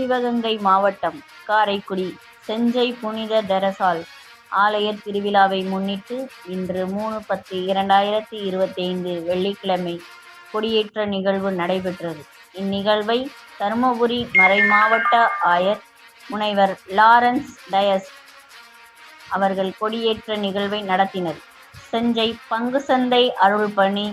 சிவகங்கை மாவட்டம் காரைக்குடி செஞ்சை புனித தெரசால். ஆலய திருவிழாவை முன்னிட்டு இன்று மூணு பத்து இரண்டாயிரத்தி இருபத்தைந்து வெள்ளிக்கிழமை கொடியேற்ற நிகழ்வு நடைபெற்றது. இந்நிகழ்வை தருமபுரி மறைமாவட்ட ஆயர் முனைவர் லாரன்ஸ் டயஸ் அவர்கள் கொடியேற்ற நிகழ்வை நடத்தினர். செஞ்சை பங்கு சந்தை அருள்பணி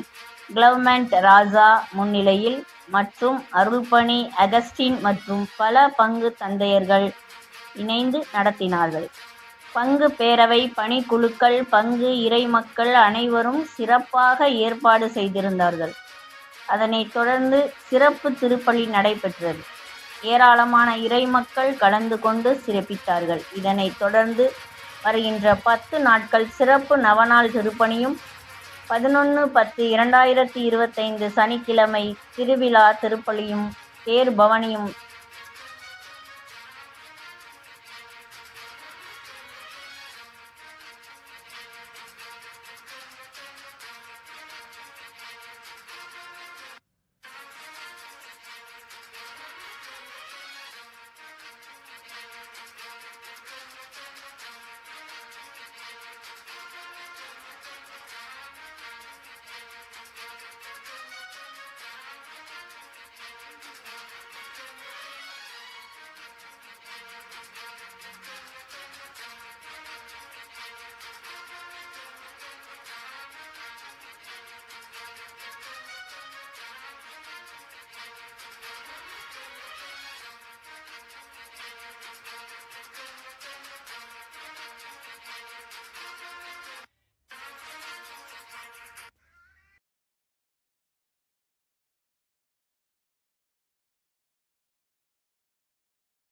கிளவ்மெண்ட் ராஜா முன்னிலையில் மற்றும் அருள்பணி அகஸ்டின் மற்றும் பல பங்கு தந்தையர்கள் இணைந்து நடத்தினார்கள். பங்கு பேரவை பணிக்குழுக்கள் பங்கு இறைமக்கள் அனைவரும் சிறப்பாக ஏற்பாடு செய்திருந்தார்கள். அதனைத் தொடர்ந்து சிறப்பு திருப்பலி நடைபெற்றது. ஏராளமான இறைமக்கள் கலந்து கொண்டு சிறப்பித்தார்கள். இதனைத் தொடர்ந்து வருகின்ற பத்து நாட்கள் சிறப்பு நவநாள் திருப்பணியும் பதினொன்று பத்து இரண்டாயிரத்தி இருபத்தைந்து சனிக்கிழமை திருவிழா திருப்பலியும் தேர் பவனியும்